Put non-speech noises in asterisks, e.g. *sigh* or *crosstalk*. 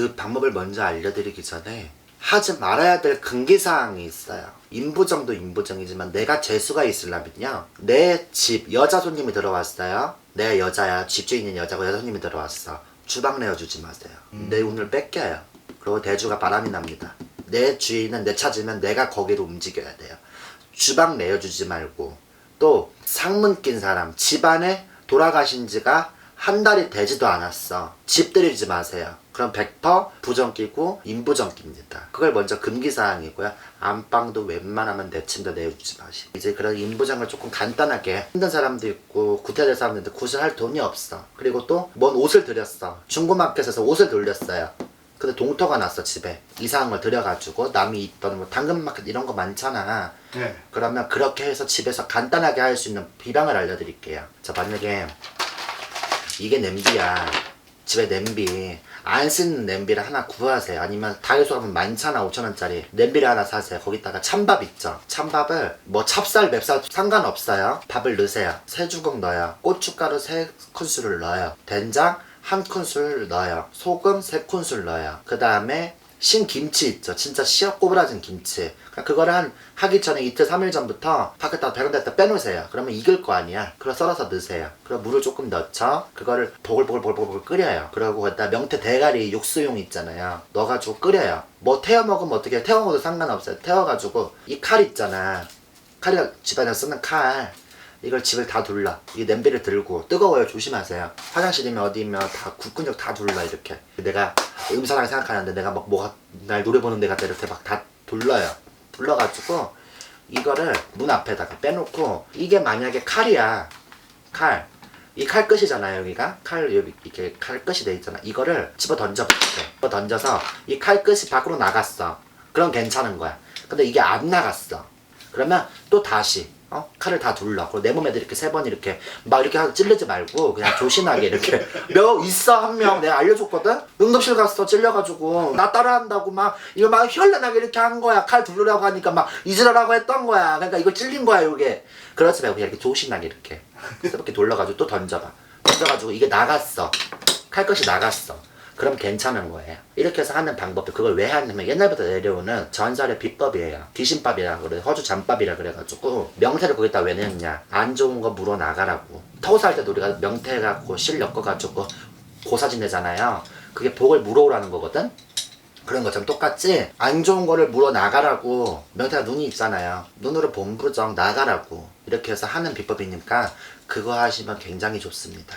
그 방법을 먼저 알려드리기 전에 하지 말아야 될 금기사항이 있어요. 인부정도 인부정이지만 내가 재수가 있으려면요. 내 집 여자 손님이 들어왔어요. 내 여자야 집주인인 여자고 여자 손님이 들어왔어. 주방 내어주지 마세요. 내 운을 뺏겨요. 그리고 대주가 바람이 납니다. 내 주인은 내 찾으면 내가 거기로 움직여야 돼요. 주방 내어주지 말고 또 상문 낀 사람 집안에 돌아가신 지가 한 달이 되지도 않았어. 집 들이지 마세요. 그럼 100% 부정 끼고 인부정 낍니다. 그걸 먼저 금기사항이고요. 안방도 웬만하면 내침도 내주지 마시. 이제 그런 인부정을 조금 간단하게 힘든 사람도 있고 구태될 사람도 있는데 굿을 할 돈이 없어. 그리고 또 뭔 옷을 들였어. 중고마켓에서 옷을 돌렸어요. 근데 동터가 났어 집에 이상한 걸 들여가지고 남이 있던 뭐 당근마켓 이런 거 많잖아 네. 그러면 그렇게 해서 집에서 간단하게 할 수 있는 비방을 알려드릴게요. 자, 만약에 이게 냄비야. 집에 냄비. 안 쓰는 냄비를 하나 구하세요. 아니면 다이소 가면 많잖아. 5천원짜리. 냄비를 하나 사세요. 거기다가 찬밥 있죠. 찬밥을 뭐 찹쌀, 맵쌀 상관없어요. 밥을 넣으세요. 세 주걱 넣어요. 고춧가루 세 큰술을 넣어요. 된장 한 큰술 넣어요. 소금 세 큰술 넣어요. 그 다음에 신김치 있죠. 진짜 씨앗 꼬부라진 김치. 그러니까 그거를 한 하기 전에 이틀, 삼일 전부터 밖에다 베란다에다 빼놓으세요. 그러면 익을 거 아니야. 그럼 썰어서 넣으세요. 그럼 물을 조금 넣죠. 그거를 보글보글보글보글 끓여요. 그리고 거기다 명태 대가리 육수용 있잖아요. 넣어가지고 끓여요. 뭐 태워 먹으면 어떻게 해요? 태워 먹어도 상관없어요. 태워가지고 이 칼 있잖아. 칼이 집안에 쓰는 칼. 이걸 집을 다 둘러. 이 냄비를 들고 뜨거워요. 조심하세요. 화장실이면 어디면 다 국근적 다 둘러 이렇게. 내가 음사랑 생각하는데 내가 막 뭐가 날 노려보는 데 같다 이렇게 막 다 둘러요. 둘러가지고 이거를 문 앞에다가 빼놓고 이게 만약에 칼이야. 칼. 이 칼 끝이잖아요 여기가 칼 여기 이렇게 칼 끝이 돼 있잖아 이거를 집어 던져볼게 집어 던져서 이 칼 끝이 밖으로 나갔어 그럼 괜찮은 거야 근데 이게 안 나갔어 그러면 또 다시 어? 칼을 다 둘러 그리고 내 몸에도 이렇게 세 번 이렇게 막 이렇게 하고 찔르지 말고 그냥 조신하게 이렇게. *laughs* 몇 있어 한 명. 내가 알려줬거든? 응급실 갔어 찔려가지고 나 따라한다고 막 이거 막 혈내나게 이렇게 한 거야. 칼 둘르라고 하니까 막 잊으라고 했던 거야. 그러니까 이거 찔린 거야 이게. 그러지 말고 그냥 이렇게 조신하게 이렇게. 이렇게 돌려가지고 또 던져봐. 던져가지고 이게 나갔어. 칼 끝이 나갔어 그럼 괜찮은 거예요. 이렇게 해서 하는 방법도 그걸 왜 하냐면 옛날부터 내려오는 전설의 비법이에요. 귀신밥이라 그래 허주 잠밥이라 그래가지고 명태를 거기다 왜 넣냐 안 좋은 거 물어 나가라고 토살 때도 우리가 명태 갖고 실 엮어가지고 고사 지내잖아요. 그게 복을 물어오라는 거거든. 그런 것처럼 똑같지 안 좋은 거를 물어 나가라고 명태가 눈이 있잖아요 눈으로 본부정 나가라고 이렇게 해서 하는 비법이니까 그거 하시면 굉장히 좋습니다